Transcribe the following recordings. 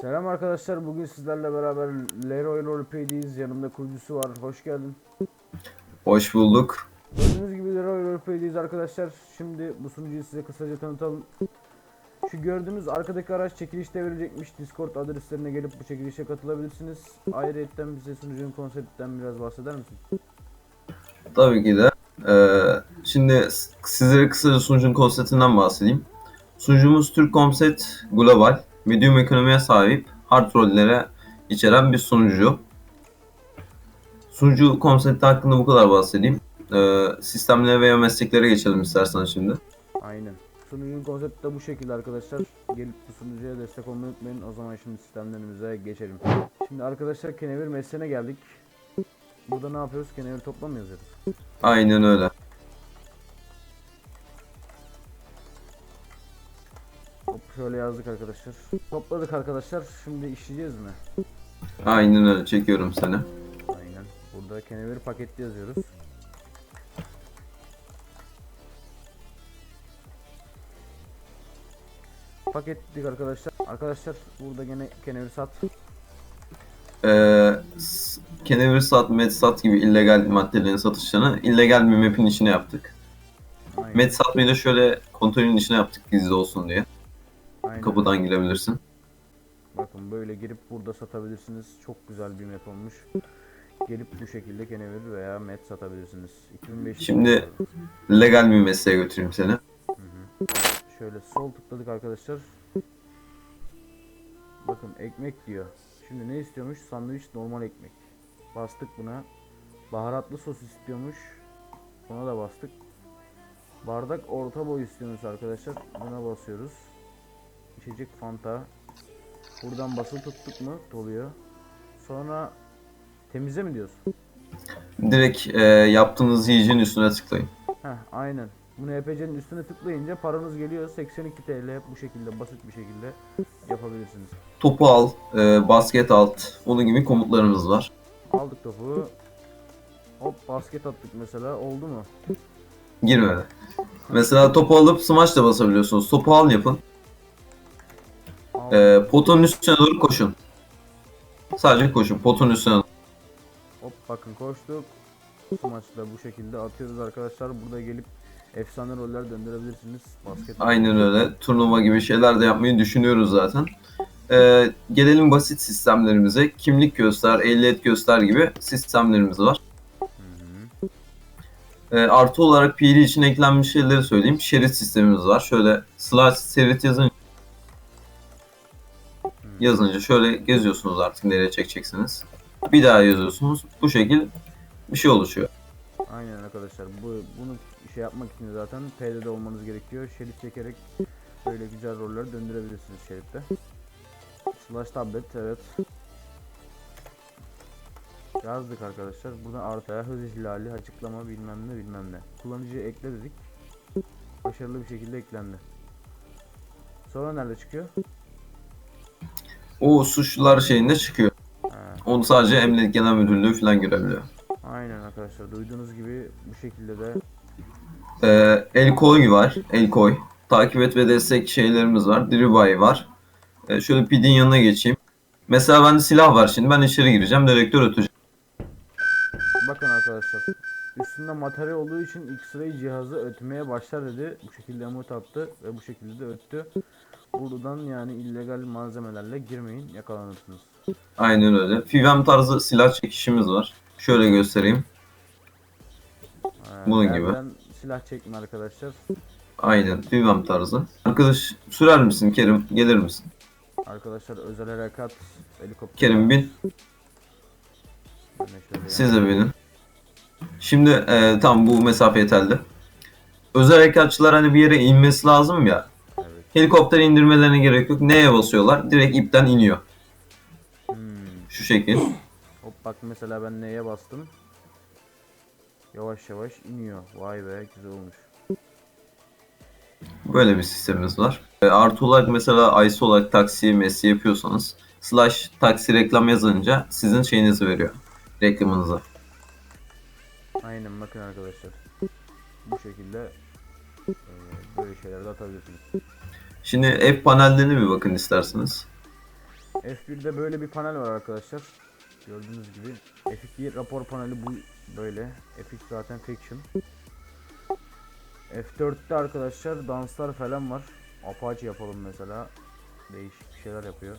Selam arkadaşlar. Bugün sizlerle beraber Leroy Roleplay'deyiz. Yanımda kurucusu var. Hoş geldin. Hoş bulduk. Gördüğünüz gibi Leroy Roleplay'deyiz arkadaşlar. Şimdi bu sunucuyu size kısaca tanıtalım. Şu gördüğünüz arkadaki araç çekilişte verilecekmiş. Discord adreslerine gelip bu çekilişe katılabilirsiniz. Ayrıca bize sunucunun konseptinden biraz bahseder misin? Tabii ki de. Ee, şimdi sizlere kısaca sunucunun konseptinden bahsedeyim. Sunucumuz Türk Komset Global, medium ekonomiye sahip, hard rollere içeren bir sunucu. Sunucu konsepti hakkında bu kadar bahsedeyim. Ee, sistemlere veya mesleklere geçelim istersen şimdi. Aynen. Sunucunun konsepti de bu şekilde arkadaşlar. Gelip bu sunucuya destek olmayı unutmayın. O zaman şimdi sistemlerimize geçelim. Şimdi arkadaşlar kenevir mesleğine geldik. Burada ne yapıyoruz? Kenevir toplam mı yazıyoruz? Aynen öyle. Şöyle yazdık arkadaşlar. Topladık arkadaşlar. Şimdi işleyeceğiz mi? Aynen öyle. Çekiyorum seni. Aynen. Burada kenevir paketli yazıyoruz. Paketledik arkadaşlar. Arkadaşlar burada gene kenevir sat. Ee, kenevir sat, medsat gibi illegal maddelerin satışlarını illegal bir map'in içine yaptık. Aynen. Med satmayı da şöyle kontrolün içine yaptık gizli olsun diye. Aynen. Kapıdan girebilirsin. Bakın böyle girip burada satabilirsiniz. Çok güzel bir map olmuş. Gelip bu şekilde kenevir veya met satabilirsiniz. 2500 Şimdi- Legal bir mesleğe götüreyim seni. Şöyle sol tıkladık arkadaşlar. Bakın ekmek diyor. Şimdi ne istiyormuş? Sandviç normal ekmek. Bastık buna. Baharatlı sos istiyormuş. Buna da bastık. Bardak orta boy istiyormuş arkadaşlar. Buna basıyoruz. İçecek fanta. Buradan basılı tuttuk mu doluyor. Sonra temize mi diyorsun? Direkt e, yaptığınız yiyeceğin üstüne tıklayın. Heh aynen. Bunu EPC'nin üstüne tıklayınca paranız geliyor 82 TL bu şekilde basit bir şekilde yapabilirsiniz. Topu al, e, basket alt, onun gibi komutlarımız var. Aldık topu. Hop basket attık mesela oldu mu? Girmedi. Mesela topu alıp smash da basabiliyorsunuz. Topu al yapın. Aldık. E, potonun üstüne doğru koşun. Sadece koşun. Potonun üstüne doğru. Hop bakın koştuk. Bu maçı da bu şekilde atıyoruz arkadaşlar. Burada gelip efsane roller döndürebilirsiniz. Basket Aynen öyle. Turnuva gibi şeyler de yapmayı düşünüyoruz zaten. E, gelelim basit sistemlerimize. Kimlik göster, ehliyet göster gibi sistemlerimiz var. E, artı olarak PD için eklenmiş şeyleri söyleyeyim. Şerit sistemimiz var. Şöyle slash şerit yazınca, yazınca şöyle geziyorsunuz artık nereye çekeceksiniz. Bir daha yazıyorsunuz. Bu şekil bir şey oluşuyor. Aynen arkadaşlar. Bu bunu şey yapmak için zaten PD'de olmanız gerekiyor. Şerit çekerek böyle güzel roller döndürebilirsiniz şeritte. Slash tablet evet. Yazdık arkadaşlar. Buradan artıya hız ihlali, açıklama bilmem ne bilmem ne. Kullanıcıyı ekle dedik. Başarılı bir şekilde eklendi. Sonra nerede çıkıyor? O suçlular şeyinde çıkıyor. Ha, Onu sadece Emniyet Genel Müdürlüğü falan görebiliyor. aynen arkadaşlar. Duyduğunuz gibi bu şekilde de Ee, el koy var. El koy. Takip et ve destek şeylerimiz var. Diribay var. Ee, şöyle PD'nin yanına geçeyim. Mesela bende silah var şimdi. Ben içeri gireceğim. Direktör ötecek. Bakın arkadaşlar. Üstünde materyal olduğu için X-ray cihazı ötmeye başlar dedi. Bu şekilde emot attı ve bu şekilde de öttü. Buradan yani illegal malzemelerle girmeyin yakalanırsınız. Aynen öyle. FIVM tarzı silah çekişimiz var. Şöyle göstereyim. Bunun gibi. silah çekme arkadaşlar. Aynen. FIVM tarzı. Arkadaş sürer misin Kerim? Gelir misin? Arkadaşlar özel harekat helikopter. Kerim bin. Siz de binin. Şimdi e, tam bu mesafe yeterli. Özel harekatçılar hani bir yere inmesi lazım ya. Helikopter indirmelerine gerek yok. Neye basıyorlar? Direkt ipten iniyor. Hmm. Şu şekil. Hop bak mesela ben neye bastım. Yavaş yavaş iniyor. Vay be güzel olmuş. Böyle bir sistemimiz var. E, artı olarak mesela IC olarak taksi, messi yapıyorsanız slash taksi reklam yazınca sizin şeyinizi veriyor. Reklamınıza. Aynen bakın arkadaşlar. Bu şekilde e, böyle şeyler de atabilirsiniz. Şimdi ev panellerine bir bakın isterseniz. F1'de böyle bir panel var arkadaşlar. Gördüğünüz gibi. F2 rapor paneli bu böyle. F3 zaten fiction. F4'te arkadaşlar danslar falan var. Apache yapalım mesela. Değişik bir şeyler yapıyor.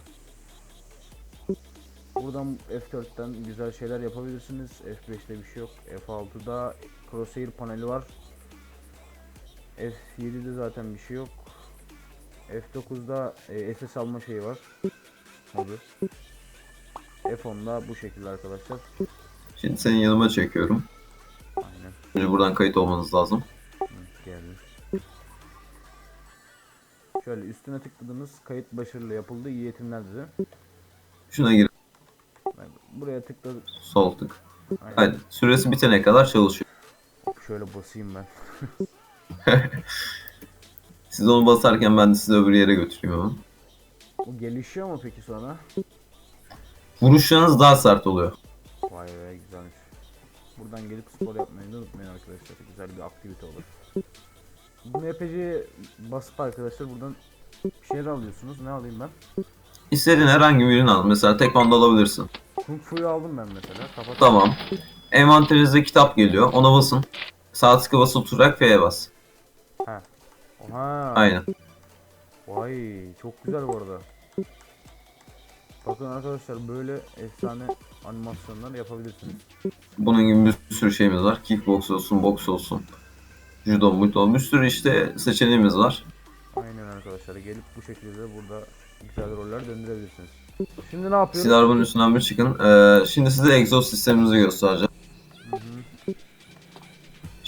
Buradan F4'ten güzel şeyler yapabilirsiniz. F5'te bir şey yok. F6'da crosshair paneli var. F7'de zaten bir şey yok. F9'da e, SS alma şeyi var. Modu. F10'da bu şekilde arkadaşlar. Şimdi senin yanıma çekiyorum. Aynen. Önce buradan kayıt olmanız lazım. Geldi. Şöyle üstüne tıkladınız. Kayıt başarılı yapıldı. İyi eğitimler dedi. Şuna gir. Buraya tıkladık. Sol tık. Aynen. Haydi. Süresi bitene kadar çalışıyor. Şöyle basayım ben. Siz onu basarken ben de sizi öbür yere götüreyim hemen. O gelişiyor mu peki sonra? Vuruşlarınız daha sert oluyor. Vay be güzelmiş. Buradan gelip spor yapmayı da unutmayın arkadaşlar. Güzel bir aktivite olur. Bu MPC basıp arkadaşlar buradan bir şeyler alıyorsunuz. Ne alayım ben? İstediğin herhangi birini al. Mesela tekvando alabilirsin. Kung Fu'yu aldım ben mesela. Kapat. Tamam. Envanterinizde kitap geliyor. Ona basın. Sağ tıkı basıp tutarak F'ye bas. Ha. Oha. Aynen. Vay çok güzel bu arada. Bakın arkadaşlar böyle efsane animasyonlar yapabilirsiniz. Bunun gibi bir sürü şeyimiz var. Kickbox olsun, boks olsun. Judo, muto. Bir sürü işte seçeneğimiz var. Aynen arkadaşlar gelip bu şekilde burada güzel roller döndürebilirsiniz. Şimdi ne yapıyoruz? Siz arabanın üstünden bir çıkın. Ee, şimdi size egzoz sistemimizi göstereceğim.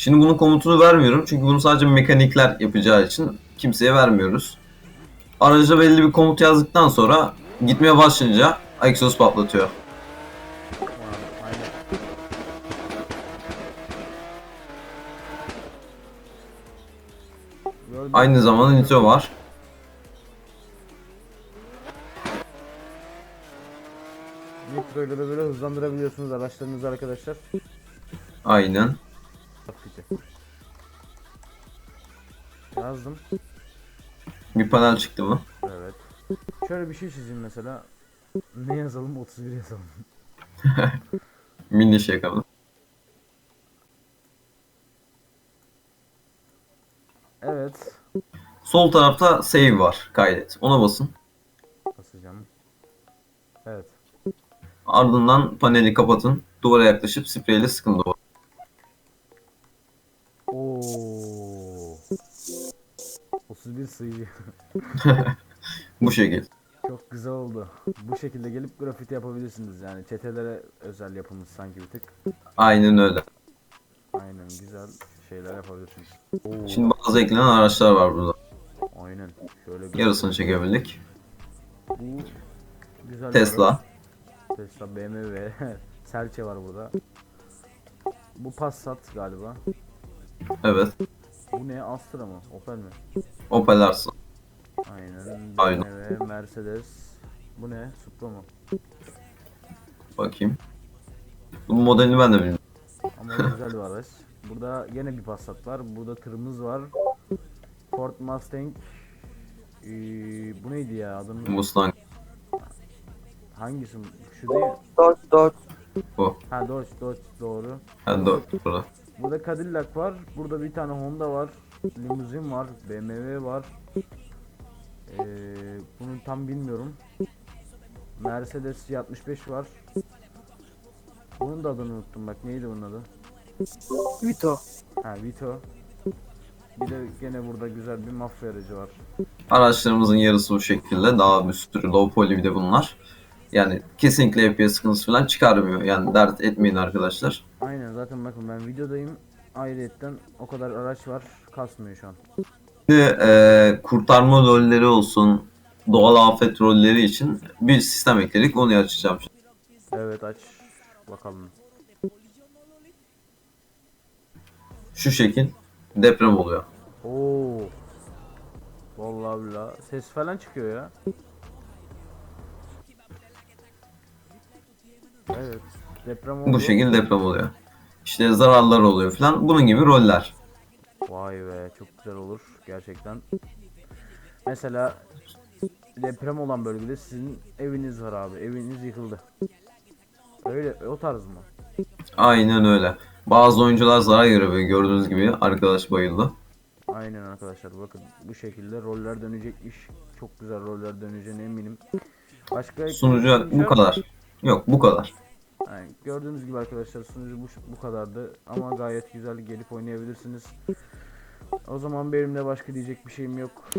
Şimdi bunun komutunu vermiyorum. Çünkü bunu sadece mekanikler yapacağı için kimseye vermiyoruz. Araca belli bir komut yazdıktan sonra gitmeye başlayınca egzoz patlatıyor. Aynı zamanda nitro var. Nitro ile de böyle hızlandırabiliyorsunuz araçlarınızı arkadaşlar. Aynen. Yazdım. Bir panel çıktı mı? Evet. Şöyle bir şey çizeyim mesela. Ne yazalım? 31 yazalım. Mini şey kaldı. Evet. Sol tarafta save var. Kaydet. Ona basın. Basacağım. Evet. Ardından paneli kapatın. Duvara yaklaşıp spreyle sıkın duvara. 31 sayı. Bu şekil. Çok güzel oldu. Bu şekilde gelip grafiti yapabilirsiniz yani. Çetelere özel yapılmış sanki bir tık. Aynen öyle. Aynen güzel şeyler yapabilirsiniz. Oo. Şimdi bazı eklenen araçlar var burada. Aynen. Şöyle bir Yarısını çekebildik. Bu güzel bir Tesla. araç. Tesla, BMW, Serçe var burada. Bu Passat galiba. Evet. Bu ne? Astra mı? Opel mi? Opel Arslan. Aynen. Aynen. BMW, Mercedes. Bu ne? Supra mı? Bakayım. Bunun modelini ben de bilmiyorum. Ama güzel bir araç. Burada yine bir Passat var. Burada tırımız var. Ford Mustang. Ee, bu neydi ya adını? Mustang Hangisi? Şu değil. Dodge, Dodge. bu. Ha Dodge, Dodge doğru. Ha, dört burada. Burada Cadillac var. Burada bir tane Honda var. Limuzin var. BMW var. Ee, bunu tam bilmiyorum. Mercedes 65 var. Bunun da adını unuttum bak. Neydi bunun adı? Vito. Ha Vito. Bir de gene burada güzel bir mafya aracı var. Araçlarımızın yarısı bu şekilde. Daha bir sürü low poly bir de bunlar. Yani kesinlikle FPS sıkıntısı falan çıkarmıyor. Yani dert etmeyin arkadaşlar. Zaten bakın ben videodayım. Ayrıyetten o kadar araç var. Kasmıyor şu an. Şimdi e, kurtarma rolleri olsun, doğal afet rolleri için bir sistem ekledik. Onu açacağım. şimdi. Evet aç. Bakalım. Şu şekil deprem oluyor. Oo. Vallahi billahi. Ses falan çıkıyor ya. Evet. Deprem oldu. Bu şekil deprem oluyor. İşte zararlar oluyor falan. Bunun gibi roller. Vay be çok güzel olur gerçekten. Mesela deprem olan bölgede sizin eviniz var abi. Eviniz yıkıldı. Öyle o tarz mı? Aynen öyle. Bazı oyuncular zarar görüyor gördüğünüz gibi arkadaş bayıldı. Aynen arkadaşlar bakın bu şekilde roller dönecekmiş. Çok güzel roller döneceğine eminim. Başka Sunucu bu kadar. Yok bu kadar. Yani gördüğünüz gibi arkadaşlar sunucu bu, bu kadardı ama gayet güzel gelip oynayabilirsiniz. O zaman benim de başka diyecek bir şeyim yok.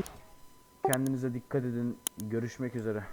Kendinize dikkat edin. Görüşmek üzere.